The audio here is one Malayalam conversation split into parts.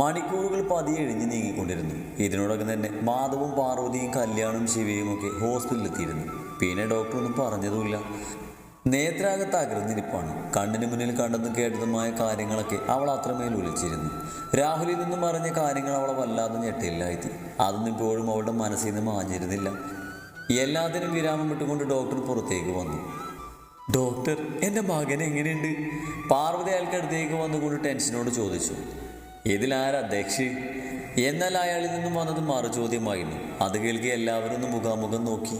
മണിക്കൂറുകൾ പതിയെ എഴിഞ്ഞു നീങ്ങിക്കൊണ്ടിരുന്നു. ഇതിനോടൊപ്പം തന്നെ മാധവും പാർവതിയും കല്യാണവും ശിവയും ഒക്കെ ഹോസ്പിറ്റലിൽ എത്തിയിരുന്നു പിന്നെ ഡോക്ടർ ഒന്നും പറഞ്ഞതുമില്ല. നേത്രാകത്ത് അകർന്നിരിപ്പാണ് കണ്ണിന് മുന്നിൽ കണ്ടെന്ന് കേട്ടതുമായ കാര്യങ്ങളൊക്കെ അവൾ അത്രമേൽ ഒലിച്ചിരുന്നു രാഹുലിൽ നിന്നും പറഞ്ഞ കാര്യങ്ങൾ അവളെ വല്ലാതെ ഞെട്ടില്ലായി അതൊന്നും ഇപ്പോഴും അവളുടെ മനസ്സിൽ നിന്ന് മാഞ്ഞിരുന്നില്ല. എല്ലാത്തിനും വിരാമം വിട്ടുകൊണ്ട് ഡോക്ടർ പുറത്തേക്ക് വന്നു. ഡോക്ടർ എന്റെ മകൻ എങ്ങനെയുണ്ട്? പാർവതി അയാൾക്കടുത്തേക്ക് വന്നുകൊണ്ട് ടെൻഷനോട് ചോദിച്ചു. ഇതിലാരാ ദക്ഷി എന്നാൽ അയാളിൽ നിന്നും വന്നത് മറു ചോദ്യമായിരുന്നു. അത് കേൾക്കി എല്ലാവരും ഒന്ന് മുഖാമുഖം നോക്കി.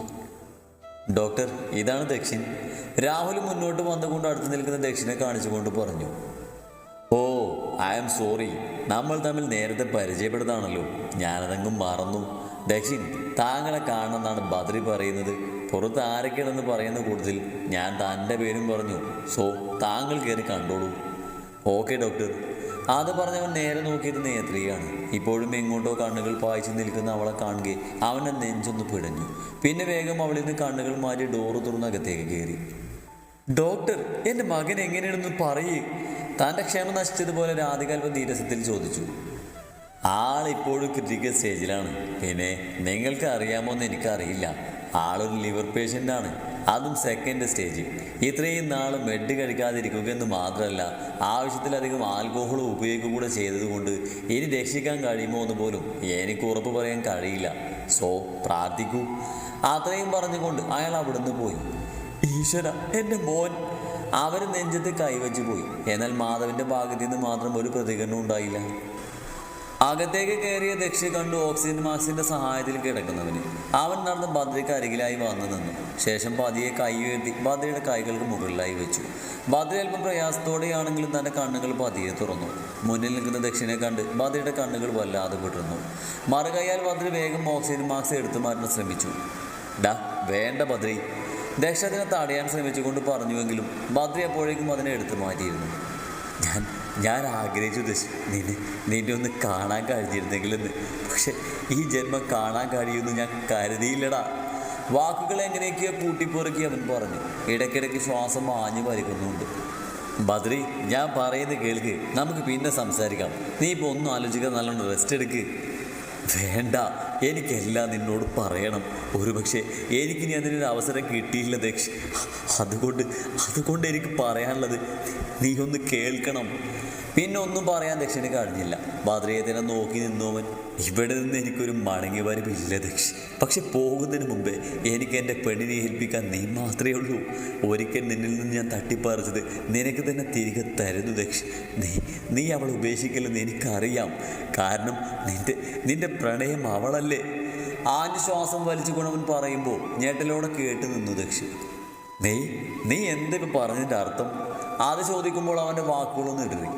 ഡോക്ടർ ഇതാണ് ദക്ഷിൻ. രാഹുൽ മുന്നോട്ട് വന്നുകൊണ്ട് അടുത്ത് നിൽക്കുന്ന ദക്ഷിനെ കാണിച്ചുകൊണ്ട് പറഞ്ഞു. Oh I am sorry. നമ്മൾ തമ്മിൽ നേരത്തെ പരിചയപ്പെടുന്നതാണല്ലോ ഞാനതങ്ങും മറന്നു. ദക്ഷിൻ താങ്കളെ കാണണമെന്നാണ് ബദ്രി പറയുന്നത്. പുറത്ത് ആരൊക്കെയാണെന്ന് പറയുന്ന കൂടുതൽ ഞാൻ തന്റെ പേരും പറഞ്ഞു. സോ താങ്കൾ കയറി കണ്ടോളൂ. Okay doctor. അത് പറഞ്ഞവൻ നേരെ നോക്കിയത് നേത്രിയാണ്. ഇപ്പോഴും എങ്ങോട്ടോ കണ്ണുകൾ പായിച്ചു നിൽക്കുന്ന അവളെ കാണുകയെ അവന്റെ നെഞ്ചൊന്ന് പിടഞ്ഞു. പിന്നെ വേഗം അവളിൽ നിന്ന് കണ്ണുകൾ മാറ്റി ഡോറ് തുറന്ന് അകത്തേക്ക് കയറി. ഡോക്ടർ എന്റെ മകൻ എങ്ങനെയാണെന്ന് പറയേ. തന്റെ ക്ഷമ നശിച്ചതുപോലെ രാധികാൽപ ധീരസത്തിൽ ചോദിച്ചു. ആളിപ്പോഴും ക്രിട്ടിക്കൽ സ്റ്റേജിലാണ് പിന്നെ നിങ്ങൾക്ക് അറിയാമോ എന്ന് എനിക്കറിയില്ല. ആളൊരു ലിവർ പേഷ്യന്റാണ് അതും സെക്കൻഡ് സ്റ്റേജ് ഇത്രയും നാൾ മെഡ് കഴിക്കാതിരിക്കുക എന്ന് മാത്രമല്ല ആവശ്യത്തിലധികം ആൽക്കോഹോൾ ഉപയോഗിക്കുക കൂടെ ചെയ്തതുകൊണ്ട് ഇനി രക്ഷിക്കാൻ കഴിയുമോ എന്ന് പോലും എനിക്ക് ഉറപ്പ് പറയാൻ കഴിയില്ല. സോ പ്രാർത്ഥിക്കൂ. അത്രയും പറഞ്ഞുകൊണ്ട് അയാൾ അവിടുന്ന് പോയി. ഈശ്വര എന്റെ മോൻ. അവർ നെഞ്ചത്ത് കൈവച്ചു പോയി. എന്നാൽ മാധവിന്റെ ഭാഗത്തു നിന്ന് മാത്രം ഒരു പ്രതികരണം ഉണ്ടായില്ല. അകത്തേക്ക് കയറിയ ദക്ഷി കണ്ടു ഓക്സിജൻ മാസ്കിന്റെ സഹായത്തിൽ കിടക്കുന്നവന്. അവൻ നടന്ന് ബദ്രയ്ക്ക് അരികിലായി വന്നു നിന്നു. ശേഷം പതിയെ കൈ ഉയർത്തി ബദ്രയുടെ കൈകൾക്ക് മുകളിലായി വെച്ചു. ബദ്ര അല്പം പ്രയാസത്തോടെയാണെങ്കിലും തന്റെ കണ്ണുകൾ പതിയെ തുറന്നു. മുന്നിൽ നിൽക്കുന്ന ദക്ഷിണെ കണ്ട് ബദ്രയുടെ കണ്ണുകൾ വല്ലാതെ വിടർന്നു. മറുകൈയാൽ ബദ്ര വേഗം ഓക്സിജൻ മാസ്ക് എടുത്തു മാറ്റാൻ ശ്രമിച്ചു. ഡാ വേണ്ട ബദ്രി ദക്ഷ തടയാൻ ശ്രമിച്ചുകൊണ്ട് പറഞ്ഞുവെങ്കിലും ഭദ്ര എപ്പോഴേക്കും അതിനെ എടുത്തു മാറ്റിയിരുന്നു. ഞാൻ ഞാൻ ആഗ്രഹിച്ചു നിന്നെ നിന്നെ ഒന്ന് കാണാൻ കഴിഞ്ഞിരുന്നെങ്കിലെന്ന്. പക്ഷെ ഈ ജന്മം കാണാൻ കഴിയുമെന്ന് ഞാൻ കരുതിയില്ലടാ. വാക്കുകൾ എങ്ങനെയൊക്കെയോ കൂട്ടിപ്പൊറുക്കി അവൻ പറഞ്ഞു. ഇടയ്ക്കിടയ്ക്ക് ശ്വാസം മാഞ്ഞു വലിക്കുന്നുണ്ട്. ബദ്രി ഞാൻ പറയുന്നത് കേൾക്ക്. നമുക്ക് പിന്നെ സംസാരിക്കാം. നീ ഇപ്പോൾ ഒന്നും ആലോചിക്കാൻ നല്ലോണം റെസ്റ്റ് എടുക്ക്. വേണ്ട. എനിക്കെല്ലാം നിന്നോട് പറയണം. ഒരുപക്ഷെ എനിക്കിനി അതിനൊരു അവസരം കിട്ടിയില്ല ദക്ഷ്. അതുകൊണ്ട് അതുകൊണ്ട് എനിക്ക് പറയാനുള്ളത് നീ ഒന്ന് കേൾക്കണം. പിന്നെ ഒന്നും പറയാൻ ദക്ഷന് കഴിഞ്ഞില്ല. ഭദ്രയത്തിനെ നോക്കി നിന്നോവൻ. ഇവിടെ നിന്ന് എനിക്കൊരു മടങ്ങി വരവില്ല ദക്ഷ്. പക്ഷെ പോകുന്നതിന് മുമ്പേ എനിക്ക് എന്റെ പെണ്ണിനെ ഏൽപ്പിക്കാൻ നീ മാത്രമേ ഉള്ളൂ. ഒരിക്കൽ നിന്നിൽ നിന്ന് ഞാൻ തട്ടിപ്പറിച്ചത് നിനക്ക് തന്നെ തിരികെ തരുന്നു ദക്ഷ്. നീ നീ അവളെ ഉപേക്ഷിക്കില്ലെന്ന് എനിക്കറിയാം. കാരണം നിന്റെ നിന്റെ പ്രണയം അവളല്ലേ ആഞ്ഞു ശ്വാസം വലിച്ചു ഗുണവൻ പറയുമ്പോൾ ഞേട്ടലോടെ കേട്ട് നിന്നു ദക്ഷി. നീ നീ എന്തിപ്പോൾ പറഞ്ഞതിന്റെ അർത്ഥം? അത് ചോദിക്കുമ്പോൾ അവന്റെ വാക്കുകളൊന്നും ഇടറി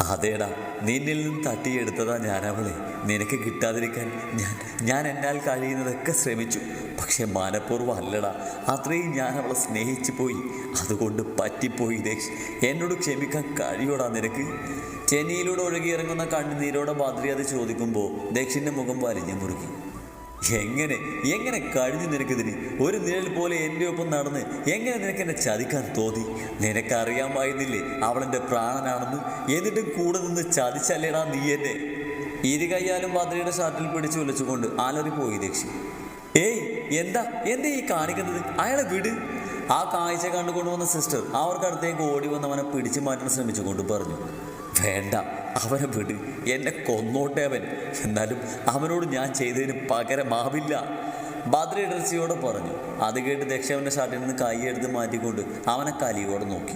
അതേടാ നിന്നിൽ നിന്ന് തട്ടിയെടുത്തതാ ഞാൻ അവളെ നിനക്ക് കിട്ടാതിരിക്കാൻ ഞാൻ ഞാൻ എന്നാൽ കഴിയുന്നതൊക്കെ ശ്രമിച്ചു. പക്ഷെ മനഃപൂർവം അല്ലടാ അത്രയും ഞാൻ അവളെ സ്നേഹിച്ചു പോയി. അതുകൊണ്ട് പറ്റിപ്പോയി ദക്ഷ് എന്നോട് ക്ഷമിക്കാൻ കഴിയോടാ നിനക്ക്? ചെന്നൈയിലൂടെ ഒഴുകിയിറങ്ങുന്ന കണ്ണുനീരോടെ ബദ്രി അത് ചോദിക്കുമ്പോൾ ദക്ഷിന്റെ മുഖം വലിഞ്ഞു മുറുകി. എങ്ങനെ? എങ്ങനെ കഴിഞ്ഞു നിനക്കിതിന്? ഒരു നിഴൽ പോലെ എന്റെ ഒപ്പം നടന്ന് എങ്ങനെ നിനക്ക് എന്നെ ചതിക്കാൻ തോന്നി? നിനക്കറിയാമായിരുന്നില്ലേ അവളെന്റെ പ്രാണനാണെന്ന്. എന്നിട്ടും കൂടെ നിന്ന് ചതിച്ചല്ലേടാ നീ എന്നെ? ഇരു കയ്യാലും ബാദ്രിയുടെ ഷർട്ടിൽ പിടിച്ചു വിളിച്ചുകൊണ്ട് പോയി ദക്ഷി ഏയ് എന്താ? എന്താ ഈ കാണിക്കുന്നത്? അയാളെ വിട്. ആ കാഴ്ച കണ്ടുകൊണ്ട് വന്ന സിസ്റ്റർ അവർക്കടുത്തേക്ക് ഓടി വന്നവനെ പിടിച്ചു മാറ്റാൻ ശ്രമിച്ചുകൊണ്ട് പറഞ്ഞു വേണ്ട അവനെ വിട്. എന്നെ കൊന്നോട്ടെ അവൻ. എന്നാലും അവനോട് ഞാൻ ചെയ്തതിന് പകരമാവില്ല ഭദ്ര ഇടർച്ചയോടെ പറഞ്ഞു അത് കേട്ട് ദക്ഷ അവന്റെ ഷർട്ടിൽ നിന്ന് കൈയെടുത്ത് മാറ്റിക്കൊണ്ട് അവനെ കലിയോടെ നോക്കി.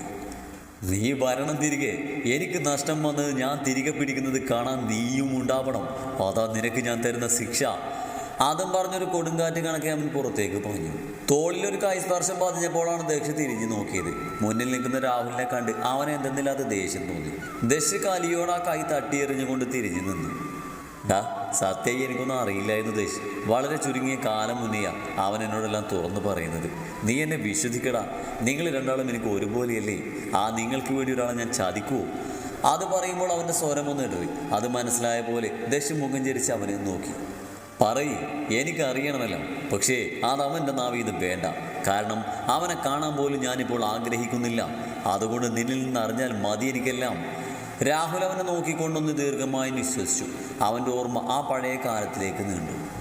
നീ വരണം തിരികെ. എനിക്ക് നഷ്ടം വന്നത് ഞാൻ തിരികെ പിടിക്കുന്നത് കാണാൻ നീയും ഉണ്ടാവണം. അതാ നിനക്ക് ഞാൻ തരുന്ന ശിക്ഷ. അതും പറഞ്ഞൊരു കൊടുങ്കാറ്റ് കണക്കെ അവൻ പുറത്തേക്ക് പറഞ്ഞു. തോളിലൊരു കൈസ്പർശം പതിഞ്ഞപ്പോഴാണ് ദക്ഷ തിരിഞ്ഞു നോക്കിയത്. മുന്നിൽ നിൽക്കുന്ന രാഹുലിനെ കണ്ട് അവൻ എന്തെന്നില്ലാത്ത ദേഷ്യം തോന്നി. ദക്ഷ കലിയോട് ആ കൈ തട്ടിയെറിഞ്ഞുകൊണ്ട് തിരിഞ്ഞു നിന്നു. ഡാ സത്യം എനിക്കൊന്നും അറിയില്ലായിരുന്നു ദേശ് വളരെ ചുരുങ്ങിയ കാലം മുന്നെയാ അവൻ എന്നോടെല്ലാം തുറന്നു പറയുന്നത്. നീ എന്നെ വിശ്വസിക്കടാ. നിങ്ങൾ രണ്ടാളും എനിക്ക് ഒരുപോലെയല്ലേ. ആ നിങ്ങൾക്ക് വേണ്ടി ഒരാളെ ഞാൻ ചതിക്കുവോ? അത് പറയുമ്പോൾ അവന്റെ സ്വരമൊന്നും ഇടറി. അത് മനസ്സിലായ പോലെ ദശ മുഖം ചരിച്ച് അവനെ നോക്കി. പറയ് എനിക്കറിയണമല്ലോ. പക്ഷേ അത് അവന്റെ ഇത് വേണ്ട. കാരണം അവനെ കാണാൻ പോലും ഞാനിപ്പോൾ ആഗ്രഹിക്കുന്നില്ല. അതുകൊണ്ട് നിന്നിൽ നിന്ന് അറിഞ്ഞാൽ മതി എനിക്കെല്ലാം. രാഹുൽ അവനെ നോക്കിക്കൊണ്ടൊന്ന് ദീർഘമായി നിശ്വസിച്ചു. അവന്റെ ഓർമ്മ ആ പഴയ കാലത്തിലേക്ക് നീണ്ടു.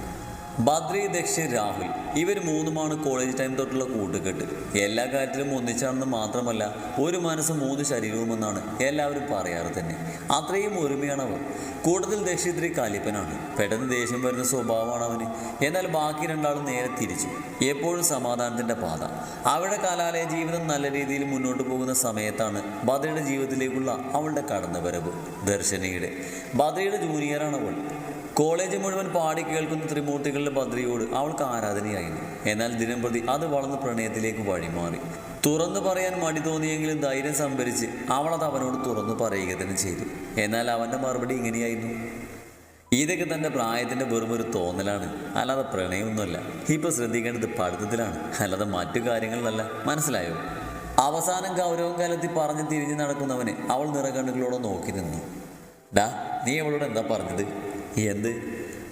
ബദ്രി ദക്ഷ രാഹുൽ. ഇവർ മൂന്നുമാണ് കോളേജ് ടൈം തൊട്ടുള്ള കൂട്ടുകെട്ട്. എല്ലാ കാര്യത്തിലും ഒന്നിച്ചാണെന്ന് മാത്രമല്ല ഒരു മനസ്സ് മൂന്ന് ശരീരവുമെന്നാണ് എല്ലാവരും പറയാറ് തന്നെ. അത്രയും ഒരുമയാണ് അവർ. കൂടുതൽ ദക്ഷ ഇത്തിരി കലിപ്പനാണ്. പെട്ടെന്ന് ദേഷ്യം വരുന്ന സ്വഭാവമാണ് അവന്. എന്നാൽ ബാക്കി രണ്ടാളും നേരെ തിരിച്ചു. എപ്പോഴും സമാധാനത്തിന്റെ പാത. അവരുടെ കലാലയ ജീവിതം നല്ല രീതിയിൽ മുന്നോട്ട് പോകുന്ന സമയത്താണ് ബദ്രയുടെ ജീവിതത്തിലേക്കുള്ള അവളുടെ കടന്നുവരവ് ദർശനയുടെ. ബദ്രയുടെ ജൂനിയറാണ് അവൾ. കോളേജ് മുഴുവൻ പാടി കേൾക്കുന്ന ത്രിമൂർത്തികളുടെ ബദ്രിയോട് അവൾക്ക് ആരാധനയായിരുന്നു. എന്നാൽ ദിനം പ്രതി അത് വളർന്ന് പ്രണയത്തിലേക്ക് വഴിമാറി. തുറന്നു പറയാൻ മടി തോന്നിയെങ്കിലും ധൈര്യം സംഭരിച്ച് അവളത് അവനോട് തുറന്നു പറയുക തന്നെ ചെയ്തു. എന്നാൽ അവന്റെ മറുപടി ഇങ്ങനെയായിരുന്നു. ഇതൊക്കെ തന്റെ പ്രായത്തിന്റെ വെറും ഒരു തോന്നലാണ്. അല്ലാതെ പ്രണയമൊന്നുമല്ല. ഇപ്പോൾ ശ്രദ്ധിക്കേണ്ടത് പഠിത്തത്തിലാണ്. അല്ലാതെ മറ്റു കാര്യങ്ങളിലല്ല. മനസ്സിലായോ? അവസാനം ഗൗരവം കാലത്തിൽ പറഞ്ഞ് തിരിഞ്ഞ് നടക്കുന്നവനെ അവൾ നിറകണ്ണുകളോടെ നോക്കി നിന്നു. ഡാ നീ അവളോട് എന്താ പറഞ്ഞത്? എന്ത്?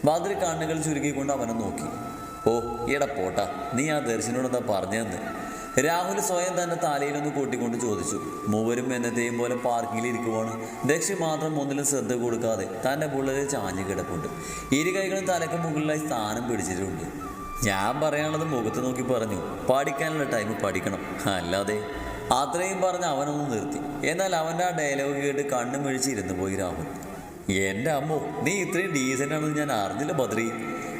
വാതിൽ കണ്ണുകൾ ചുരുക്കിക്കൊണ്ട് അവനെ നോക്കി. ഓ ഈടാ പോട്ടാ നീ ആ ദർശനോട് എന്താ പറഞ്ഞതെന്ന്? രാഹുൽ സ്വയം തന്നെ തലയിലൊന്ന് കൂട്ടിക്കൊണ്ട് ചോദിച്ചു. മൂവരും എന്നത്തെയും പോലെ പാർക്കിങ്ങിൽ ഇരിക്കുവാണ്. ദക്ഷി മാത്രം ഒന്നിലും ശ്രദ്ധ കൊടുക്കാതെ തന്റെ പുള്ളിൽ ചാഞ്ഞു കിടപ്പുണ്ട്. ഇരു കൈകളും തലക്ക് മുകളിലായി സ്ഥാനം പിടിച്ചിട്ടുണ്ട്. ഞാൻ പറയാനുള്ളത് മുഖത്ത് നോക്കി പറഞ്ഞു. പഠിക്കാനുള്ള ടൈം പഠിക്കണം. അല്ലാതെ അത്രയും പറഞ്ഞ് അവനൊന്ന് നിർത്തി. എന്നാൽ അവന്റെ ആ ഡയലോഗ് കേട്ട് കണ്ണും മിഴിച്ച് പോയി രാഹുൽ. എന്റെ അമ്മോ നീ ഇത്രയും ഡീസന്റ് ആണെന്ന് ഞാൻ അറിഞ്ഞില്ല ബദ്രി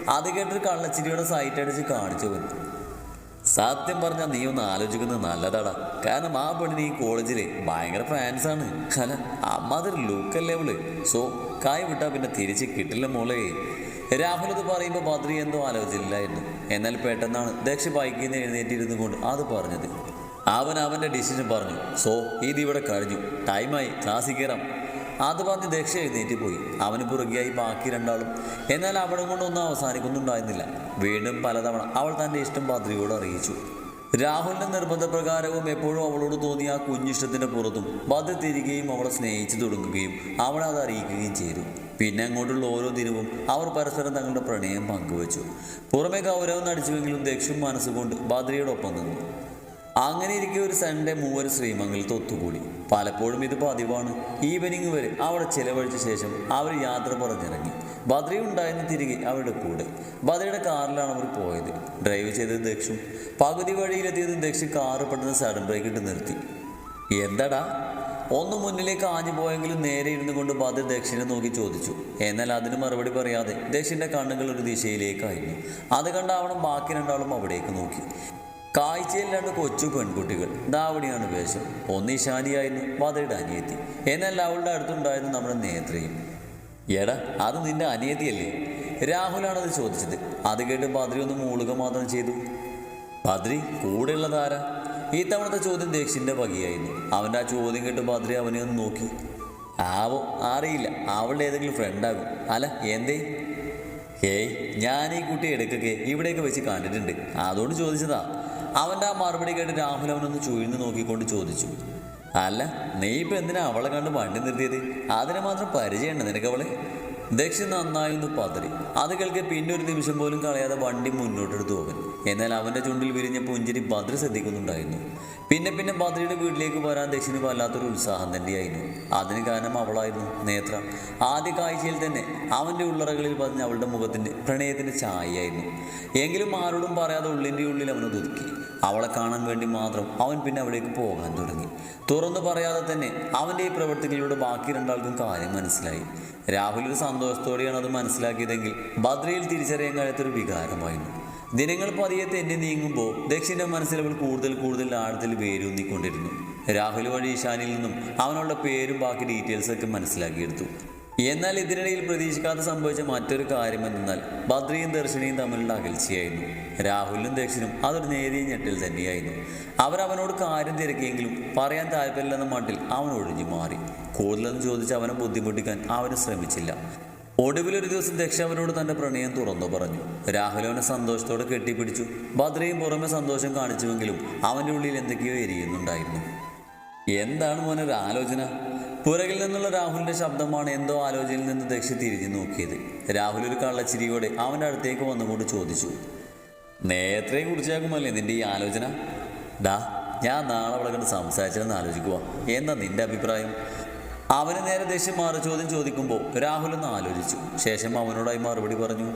അത് കേട്ടൊരു കള്ളച്ചിരിയുടെ സൈറ്റ് അടിച്ച് കാണിച്ചു പോയി സത്യം പറഞ്ഞാൽ നീ ഒന്ന് ആലോചിക്കുന്നത് നല്ലതാടാ. കാരണം ആ പെണ്ണിന് ഈ കോളേജിൽ ഭയങ്കര ഫാൻസാണ് അല്ല അമ്മ അതൊരു ലുക്കല്ലേ അവൾ? സോ കായ് വിട്ടാൽ പിന്നെ തിരിച്ച് കിട്ടില്ല മോളെ. രാഹുൽ അത് പറയുമ്പോൾ ബദ്രി എന്തോ ആലോചിച്ചില്ലായിരുന്നു എന്നാൽ പെട്ടെന്നാണ് ദക്ഷ ബൈക്കിൽ നിന്ന് എഴുന്നേറ്റിരുന്നു കൊണ്ട് അത് പറഞ്ഞത്. അവൻ അവന്റെ ഡിസിഷൻ പറഞ്ഞു. സോ ഇത് ഇവിടെ കഴിഞ്ഞു. ടൈമായി ക്ലാസ്സിൽ കയറാം അത് പറഞ്ഞ് ദക്ഷ എഴുന്നേറ്റ് പോയി. അവന് പുറകെയായി ബാക്കി രണ്ടാളും. എന്നാൽ അവിടെ കൊണ്ടൊന്നും അവസാനിക്കുന്നുണ്ടായിരുന്നില്ല. വീണ്ടും പലതവണ അവൾ തന്റെ ഇഷ്ടം ബദ്രിയോട് അറിയിച്ചു. രാഹുലിന്റെ നിർബന്ധപ്രകാരവും എപ്പോഴും അവളോട് തോന്നിയ ആ കുഞ്ഞിഷ്ടത്തിന്റെ പുറത്തും ബദ്ര തിരികെയും അവളെ സ്നേഹിച്ചു തുടങ്ങുകയും അവളെ അത് അറിയിക്കുകയും ചെയ്തു. പിന്നെ അങ്ങോട്ടുള്ള ഓരോ ദിനവും അവർ പരസ്പരം തങ്ങളുടെ പ്രണയം പങ്കുവച്ചു. പുറമെ ഗൗരവം നടിച്ചുവെങ്കിലും ദക്ഷും മനസ്സുകൊണ്ട് ഒപ്പം നിന്നു. അങ്ങനെ ഇരിക്കെ ഒരു സൺഡേ മൂവർ ശ്രീമംഗലത്ത് ഒത്തുകൂടി. പലപ്പോഴും ഇത് പതിവാണ്. ഈവനിങ് വരെ അവിടെ ചിലവഴിച്ച ശേഷം അവർ യാത്ര പറഞ്ഞിറങ്ങി. ബദ്രി ഉണ്ടായിരുന്നു തിരികെ അവരുടെ കൂടെ. ബദ്രയുടെ കാറിലാണ് അവർ പോയത്. ഡ്രൈവ് ചെയ്തത് ദക്ഷു പകുതി വഴിയിലെത്തിയത് ദക്ഷ് കാറ് പെട്ടെന്ന് സഡൻ ബ്രേക്ക് ഇട്ട് നിർത്തി. എന്താടാ? ഒന്ന് മുന്നിലേക്ക് ആഞ്ഞു പോയെങ്കിലും നേരെ ഇരുന്നു കൊണ്ട് ബദ്ര ദക്ഷിണെ നോക്കി ചോദിച്ചു. എന്നാൽ അതിന് മറുപടി പറയാതെ ദക്ഷിന്റെ കണ്ണുകൾ ഒരു ദിശയിലേക്കായിരുന്നു അത് കണ്ടാവണം ബാക്കി രണ്ടാളും അവിടേക്ക് നോക്കി. കാഴ്ചയിൽ രണ്ട് കൊച്ചു പെൺകുട്ടികൾ. ദാവടിയാണ് വേഷം. ഒന്ന് ഇഷാനിയായിരുന്നു ബദ്രയുടെ അനിയത്തി. എന്നാൽ അവളുടെ അടുത്തുണ്ടായിരുന്നു നമ്മുടെ നേത്രയും എടാ അത് നിന്റെ അനിയത്തിയല്ലേ? രാഹുലാണത് ചോദിച്ചത്. അത് കേട്ട് ബദ്രി ഒന്ന് മൂളുക മാത്രം ചെയ്തു. ബദ്രി കൂടെയുള്ളതാരാ ഈ തവണത്തെ ചോദ്യം ദേക്ഷിന്റെ വകയായിരുന്നു അവന്റെ ആ ചോദ്യം കേട്ട് ബദ്രി അവനെ ഒന്ന് നോക്കി. ആവോ അറിയില്ല. അവളുടെ ഏതെങ്കിലും ഫ്രണ്ടാകും അല്ല എന്തേ? ഏയ് ഞാൻ ഈ കുട്ടി ഇടയ്ക്കൊക്കെ ഇവിടെയൊക്കെ വെച്ച് കണ്ടിട്ടുണ്ട്. അതുകൊണ്ട് ചോദിച്ചതാ. അവന്റെ ആ മറുപടി കേട്ട് രാഹുൽ അവനൊന്ന് ചുഴിഞ്ഞു നോക്കിക്കൊണ്ട് ചോദിച്ചു അല്ല നീ ഇപ്പം എന്തിനാ അവളെ കണ്ട് വണ്ടി നിർത്തിയത്? അതിനെ മാത്രം പരിചയമുണ്ട് നിനക്ക് അവളെ? ദക്ഷിൺ നന്നായി ഒന്ന് പതറി. അത് കേൾക്കെ പിന്നെ ഒരു നിമിഷം പോലും കളയാതെ വണ്ടി മുന്നോട്ടെടുത്തു പോകൻ. എന്നാൽ അവന്റെ ചുണ്ടിൽ വിരിഞ്ഞ പുഞ്ചിരി ബദ്ര ശ്രദ്ധിക്കുന്നുണ്ടായിരുന്നു. പിന്നെ പിന്നെ ഭദ്രയുടെ വീട്ടിലേക്ക് വരാൻ ദക്ഷിന് വല്ലാത്തൊരു ഉത്സാഹം തന്നെയായിരുന്നു. അതിന് കാരണം അവളായിരുന്നു നേത്ര. ആദ്യ കാഴ്ചയിൽ തന്നെ അവന്റെ ഉള്ളറകളിൽ പതിഞ്ഞ അവളുടെ മുഖത്തിന്റെ പ്രണയത്തിന്റെ ചായയായിരുന്നു എങ്കിലും ആരോടും പറയാതെ ഉള്ളിന്റെ ഉള്ളിൽ അവനത് ഒതുക്കി. അവളെ കാണാൻ വേണ്ടി മാത്രം അവൻ പിന്നെ അവിടേക്ക് പോകാൻ തുടങ്ങി. തുറന്നു പറയാതെ തന്നെ അവന്റെ ഈ പ്രവൃത്തികളിലൂടെ ബാക്കി രണ്ടാൾക്കും കാര്യം മനസ്സിലായി. രാഹുൽ സന്തോഷത്തോടെയാണ് അത് മനസ്സിലാക്കിയതെങ്കിൽ ബദ്രയിൽ തിരിച്ചറിയാൻ കഴിയാത്തൊരു വികാരമായിരുന്നു. ദിനങ്ങൾ പതിയെ തെന്നി നീങ്ങുമ്പോൾ ദക്ഷിന്റെ മനസ്സിൽ അവൾ കൂടുതൽ കൂടുതൽ ആഴത്തിൽ വേരൂന്നിക്കൊണ്ടിരുന്നു. രാഹുൽ വഴി ഈശാനിൽ നിന്നും അവനുള്ള പേരും ബാക്കി ഡീറ്റെയിൽസൊക്കെ മനസ്സിലാക്കിയെടുത്തു. എന്നാൽ ഇതിനിടയിൽ പ്രതീക്ഷിക്കാതെ സംഭവിച്ച മറ്റൊരു കാര്യം എന്തെന്നാൽ ബദ്രിയും ദർശനയും തമ്മിലുള്ള അകൽച്ചയായിരുന്നു. രാഹുലിനും ദക്ഷിനും അതൊരു നേരിയ ഞെട്ടിൽ തന്നെയായിരുന്നു. അവരവനോട് കാര്യം തിരക്കിയെങ്കിലും പറയാൻ താല്പര്യമില്ലെന്ന മട്ടിൽ അവൻ ഒഴിഞ്ഞു മാറി. കൂടുതലൊന്നും ചോദിച്ച് അവനെ ബുദ്ധിമുട്ടിക്കാൻ അവന് ശ്രമിച്ചില്ല. ഒടുവിലൊരു ദിവസം ദക്ഷ അവനോട് തന്റെ പ്രണയം തുറന്നു പറഞ്ഞു. രാഹുൽ അവനെ സന്തോഷത്തോടെ കെട്ടിപ്പിടിച്ചു. ഭദ്രയും പുറമെ സന്തോഷം കാണിച്ചുവെങ്കിലും അവന്റെ ഉള്ളിൽ എന്തൊക്കെയോ എരിയുന്നുണ്ടായിരുന്നു. എന്താണ് മോനെ ഒരു ആലോചന? പുറകിൽ നിന്നുള്ള രാഹുലിന്റെ ശബ്ദമാണ് എന്തോ ആലോചനയിൽ നിന്ന് ദക്ഷ തിരിഞ്ഞു നോക്കിയത്. രാഹുൽ ഒരു കള്ളച്ചിരിയോടെ അവന്റെ അടുത്തേക്ക് വന്നുകൊണ്ട് ചോദിച്ചു നേരത്തെ കുറിച്ചാകുമല്ലേ നിന്റെ ഈ ആലോചന? ഡാ ഞാൻ നാളെ അവളെ കണ്ട് സംസാരിച്ചതെന്ന് ആലോചിക്കുക എന്താ നിന്റെ അഭിപ്രായം? അവന് നേരെ ദേഷ്യം മാറി ചോദ്യം ചോദിക്കുമ്പോൾ രാഹുൽ ഒന്ന് ആലോചിച്ചു. ശേഷം അവനോടായി മറുപടി പറഞ്ഞു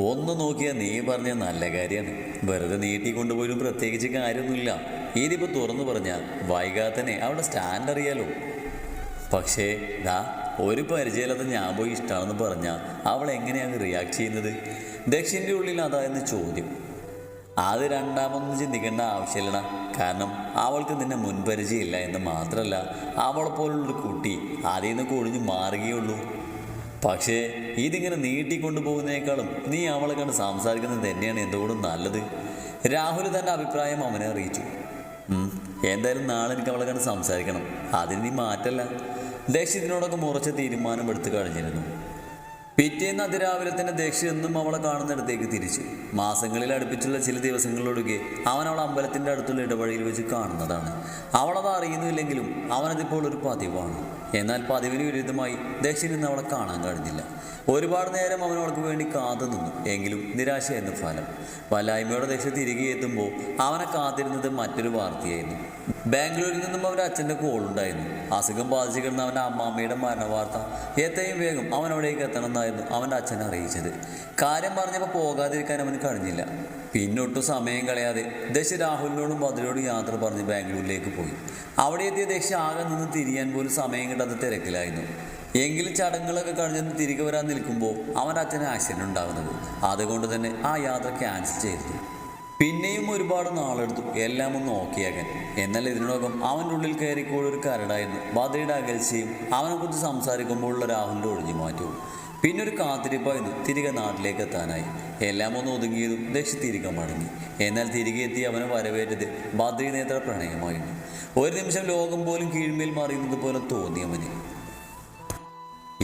ഒന്ന് നോക്കിയാൽ നീ പറഞ്ഞ നല്ല കാര്യമാണ്. വെറുതെ നീട്ടിക്കൊണ്ടുപോലും പ്രത്യേകിച്ച് കാര്യമൊന്നുമില്ല. ഇതിപ്പോൾ തുറന്നു പറഞ്ഞാൽ വൈകാത്തനെ അവിടെ സ്റ്റാൻഡ് അറിയാലോ. പക്ഷേ ദാ ഒരു പരിചയമില്ലാത്ത ഞാൻ പോയി ഇഷ്ടമാണെന്ന് പറഞ്ഞാൽ അവൾ എങ്ങനെയാണ് റിയാക്ട് ചെയ്യുന്നത്? ദക്ഷിന്റെ ഉള്ളിൽ അതായിരുന്നു ചോദ്യം. അത് രണ്ടാമതൊന്നും ചിന്തിക്കേണ്ട ആവശ്യമില്ലടാ. കാരണം അവൾക്ക് നിന്നെ മുൻപരിചയമില്ല എന്ന് മാത്രമല്ല അവളെ പോലുള്ളൊരു കുട്ടി അതിൽ നിന്ന് കൊഴിഞ്ഞു മാറുകയുള്ളൂ പക്ഷേ ഇതിങ്ങനെ നീട്ടിക്കൊണ്ടു പോകുന്നതിനേക്കാളും നീ അവളെ കണ്ട് സംസാരിക്കുന്നത് തന്നെയാണ് എന്തുകൊണ്ടും നല്ലത്. രാഹുൽ തന്റെ അഭിപ്രായം അവനെ അറിയിച്ചു. എന്തായാലും നാളെ എനിക്ക് അവളെ കണ്ട് സംസാരിക്കണം. അതിന് നീ മാറ്റല്ല. ദക്ഷിതിനോടൊക്കെ മുറച്ച തീരുമാനം എടുത്തു കഴിഞ്ഞിരുന്നു. പിറ്റേന്ന് അതിരാവിലെ തന്നെ ദക്ഷ എന്നും അവളെ കാണുന്നിടത്തേക്ക് തിരിച്ചു. മാസങ്ങളിൽ അടുപ്പിച്ചുള്ള ചില ദിവസങ്ങളിലൊഴികെ അവൻ അവൾ അമ്പലത്തിന്റെ അടുത്തുള്ള ഇടവഴിയിൽ വെച്ച് കാണുന്നതാണ്. അവളത് അറിയുന്നില്ലെങ്കിലും അവനതിപ്പോൾ ഒരു പതിവാണ്. എന്നാൽ പതിവിന് വിരുദ്ധമായി ദക്ഷിണിന്ന് അവളെ കാണാൻ കഴിഞ്ഞില്ല. ഒരുപാട് നേരം അവൻ അവൾക്ക് വേണ്ടി കാത്തു നിന്നു. എങ്കിലും നിരാശയായിരുന്നു ഫലം. വല്ലായ്മയുടെ ദക്ഷ തിരികെ എത്തുമ്പോൾ അവനെ കാത്തിരുന്നത് മറ്റൊരു വാർത്തയായിരുന്നു. ബാംഗ്ലൂരിൽ നിന്നും അവന്റെ അച്ഛന്റെ കോളുണ്ടായിരുന്നു അസുഖം ബാധിച്ചു കിടന്ന അവന്റെ അമ്മാമ്മയുടെ മരണവാർത്ത എത്രയും വേഗം അവൻ അവിടേക്ക് എത്തണമെന്നായിരുന്നു അവന്റെ അച്ഛൻ അറിയിച്ചത്. കാര്യം പറഞ്ഞപ്പോൾ പോകാതിരിക്കാൻ അവന് കഴിഞ്ഞില്ല. പിന്നൊട്ടും സമയം കളയാതെ ദശ രാഹുലിനോടും ബദ്രയോടും യാത്ര പറഞ്ഞ് ബാംഗ്ലൂരിലേക്ക് പോയി. അവിടെ എത്തിയ ദശ ആകെ നിന്ന് തിരിയാൻ പോലും സമയം കിട്ടാത്ത തിരക്കിലായിരുന്നു. എങ്കിലും ചടങ്ങുകളൊക്കെ കഴിഞ്ഞെന്ന് തിരികെ വരാൻ നിൽക്കുമ്പോൾ അവന്റെ അച്ഛന് ആക്സിഡന്റ് ഉണ്ടാകുന്നത് അതുകൊണ്ട് തന്നെ ആ യാത്ര ക്യാൻസൽ ചെയ്തു. പിന്നെയും ഒരുപാട് നാളെടുത്തു. എല്ലാം ഒന്ന് ഓക്കെയാക്കാൻ എന്നാൽ ഇതിനോടകം അവന്റെ ഉള്ളിൽ കയറിക്കൂടെ ഒരു കരടായിരുന്നു. ബദ്രയുടെ അകൽച്ചയും അവനെക്കുറിച്ച് സംസാരിക്കുമ്പോഴുള്ള രാഹുലിന്റെ ഒഴിഞ്ഞു മാറ്റവും. പിന്നെ ഒരു കാത്തിരിപ്പായിരുന്നു. തിരികെ നാട്ടിലേക്ക് എത്താനായി. എല്ലാം ഒന്ന് ഒതുങ്ങിയതും ദക്ഷി തിരികെ മടങ്ങി. എന്നാൽ തിരികെ എത്തി അവനെ വരവേറ്റത് ബദ്രി നേത്ര പ്രണയമായിരുന്നു. ഒരു നിമിഷം ലോകം പോലും കീഴ്മേൽ മറിയുന്നത് പോലെ തോന്നി അവന്.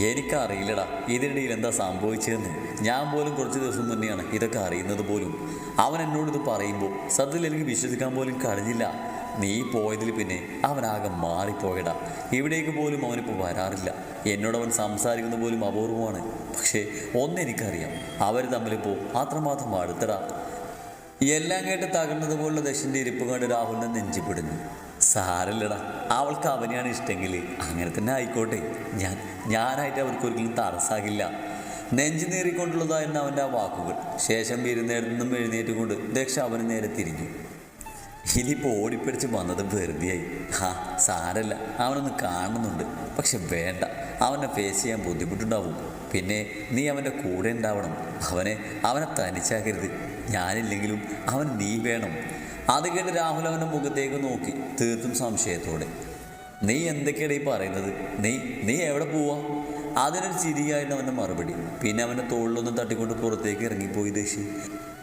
എനിക്കറിയില്ലടാ ഇതിനിടയിൽ എന്താ സംഭവിച്ചതെന്ന്. ഞാൻ പോലും കുറച്ച് ദിവസം മുന്നെയാണ് ഇതൊക്കെ അറിയുന്നത് പോലും. അവൻ എന്നോട് ഇത് പറയുമ്പോൾ സത്യത്തിൽ എനിക്ക് വിശ്വസിക്കാൻ പോലും കഴിഞ്ഞില്ല. നീ പോയതിൽ പിന്നെ അവനാകെ മാറിപ്പോയടാ. ഇവിടേക്ക് പോലും അവനിപ്പോൾ വരാറില്ല. എന്നോട് അവൻ സംസാരിക്കുന്ന പോലും അപൂർവമാണ്. പക്ഷേ ഒന്നെനിക്കറിയാം. അവർ തമ്മിലിപ്പോൾ അത്രമാത്രം അടുത്തടാ. എല്ലാം കേട്ട് തകർന്നതുപോലുള്ള ദശന്റെ ഇരിപ്പ് കണ്ട് രാഹുലിനെ നെഞ്ചിപ്പിടുന്നു സാരല്ലടാ അവൾക്ക് അവനെയാണ് ഇഷ്ടമെങ്കിൽ അങ്ങനെ തന്നെ ആയിക്കോട്ടെ. ഞാൻ ഞാനായിട്ട് അവർക്ക് ഒരിക്കലും തടസ്സാകില്ല. നെഞ്ചു നേറിക്കൊണ്ടുള്ളതായിരുന്നു അവന്റെ ആ വാക്കുകൾ. ശേഷം ഇരുന്നേടത്തു നിന്നും എഴുന്നേറ്റുകൊണ്ട് ദക്ഷ അവന് നേരെ തിരിഞ്ഞു. ഇനിയിപ്പോൾ ഓടിപ്പിടിച്ച് വന്നത് വെറുതെയായി. ഹാ സാരല്ല. അവനൊന്ന് കാണുന്നുണ്ട്. പക്ഷെ വേണ്ട. അവനെ ഫേസ് ചെയ്യാൻ ബുദ്ധിമുട്ടുണ്ടാവും. പിന്നെ നീ അവന്റെ കൂടെ ഉണ്ടാവണം. അവനെ അവനെ തനിച്ചാക്കരുത്. ഞാനില്ലെങ്കിലും അവൻ നീ വേണം. അത് കേട്ട് രാഹുൽ അവന്റെ മുഖത്തേക്ക് നോക്കി. തീർത്തും സംശയത്തോടെ. നീ എന്തൊക്കെയാണ് ഈ പറയുന്നത്? നീ നീ എവിടെ പോവാ? അതിനൊരു ചിരിയായിരുന്നു അവന്റെ മറുപടി. പിന്നെ അവന്റെ തോളിലൊന്നും തട്ടിക്കൊണ്ട് പുറത്തേക്ക് ഇറങ്ങിപ്പോയി ദക്ഷി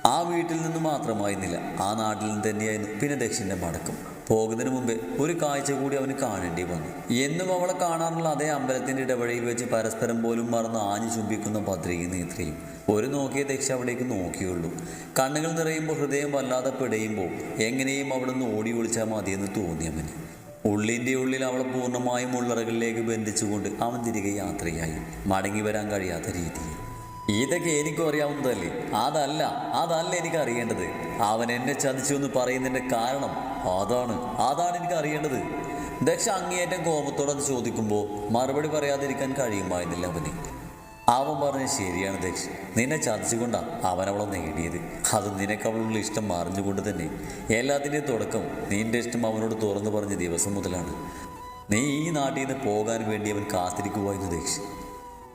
ആ വീട്ടിൽ നിന്ന് മാത്രമായിരുന്നില്ല ആ നാട്ടിൽ നിന്ന് തന്നെയായിരുന്നു. പിന്നെ ദക്ഷിന്റെ മടക്കം. പോകുന്നതിന് മുമ്പേ ഒരു കാഴ്ച കൂടി അവന് കാണേണ്ടി വന്നു. എന്നും അവളെ കാണാറുള്ള അതേ അമ്പലത്തിന്റെ ഇടവഴിയിൽ വെച്ച് പരസ്പരം പോലും മറന്ന് ആഞ്ഞു ചുംബിക്കുന്ന ഭദ്രയും നേത്രയും. ഒരു നോക്കിയ ദക്ഷ അവിടേക്ക് നോക്കിയുള്ളൂ. കണ്ണുകൾ നിറയുമ്പോൾ ഹൃദയം വല്ലാതെ പിടയുമ്പോൾ എങ്ങനെയും അവിടുന്ന് ഓടി ഒളിച്ചാൽ മതിയെന്ന് തോന്നി അവന്. ഉള്ളിന്റെ ഉള്ളിൽ അവളെ പൂർണമായും ഉള്ളറകളിലേക്ക് ബന്ധിച്ചുകൊണ്ട് അവൻ തിരികെ യാത്രയായി. മടങ്ങി വരാൻ കഴിയാത്ത രീതിയിൽ. ഇതൊക്കെ എനിക്കും അറിയാവുന്നതല്ലേ? അതല്ല അതല്ല എനിക്ക് അറിയേണ്ടത്. അവൻ എന്നെ ചതിച്ചു എന്ന് പറയുന്നതിന്റെ കാരണം അതാണ്. അതാണ് എനിക്ക് അറിയേണ്ടത്. ദക്ഷ അങ്ങേയറ്റം കോപത്തോടെ ചോദിക്കുമ്പോൾ മറുപടി പറയാതിരിക്കാൻ കഴിയുമായിരുന്നില്ല അവന്. അവൻ പറഞ്ഞത് ശരിയാണ് ദക്ഷ്. നിന്നെ ചതിച്ചുകൊണ്ടാ അവൻ അവളെ നേടിയത്. അത് നിനക്ക് അവളുള്ള ഇഷ്ടം മറിഞ്ഞുകൊണ്ട് തന്നെ. എല്ലാത്തിന്റെയും തുടക്കം നിന്റെ ഇഷ്ടം അവനോട് തുറന്നു പറഞ്ഞ ദിവസം മുതലാണ്. നീ ഈ നാട്ടിൽ നിന്ന് പോകാൻ വേണ്ടി അവൻ കാത്തിരിക്കുമായിരുന്നു ദക്ഷ്.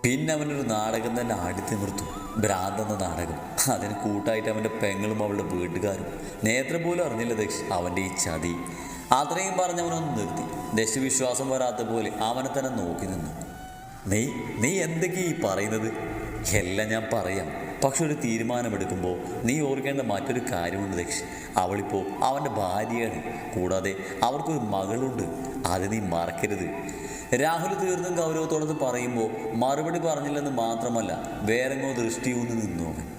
പിന്നെ അവനൊരു നാടകം തന്നെ ആടിത്തിമിർത്തു ഭ്രാന്ത് എന്ന നാടകം. അതിന് കൂട്ടായിട്ട് അവന്റെ പെങ്ങളും അവളുടെ വീട്ടുകാരും. നേത്രം പോലും അറിഞ്ഞില്ല ദക്ഷ് അവന്റെ ഈ ചതി. അത്രയും പറഞ്ഞവനൊന്ന് നിർത്തി. ദക്ഷി വിശ്വാസം വരാത്ത പോലെ അവനെ തന്നെ നോക്കി നിന്നു. നീ നീ എന്തൊക്കെയാ ഈ പറയുന്നത്? എല്ലാം ഞാൻ പറയാം. പക്ഷെ ഒരു തീരുമാനമെടുക്കുമ്പോൾ നീ ഓർക്കേണ്ട മറ്റൊരു കാര്യമുണ്ട് ദക്ഷ്. അവളിപ്പോൾ അവന്റെ ഭാര്യയാണ്. കൂടാതെ അവർക്കൊരു മകളുണ്ട്. അത് നീ മറക്കരുത്. രാഹുൽ തീർത്തും ഗൗരവത്തോടത് പറയുമ്പോൾ മറുപടി പറഞ്ഞില്ലെന്ന് മാത്രമല്ല വേറെങ്ങോ ദൃഷ്ടിയൂന്ന് നിന്നു.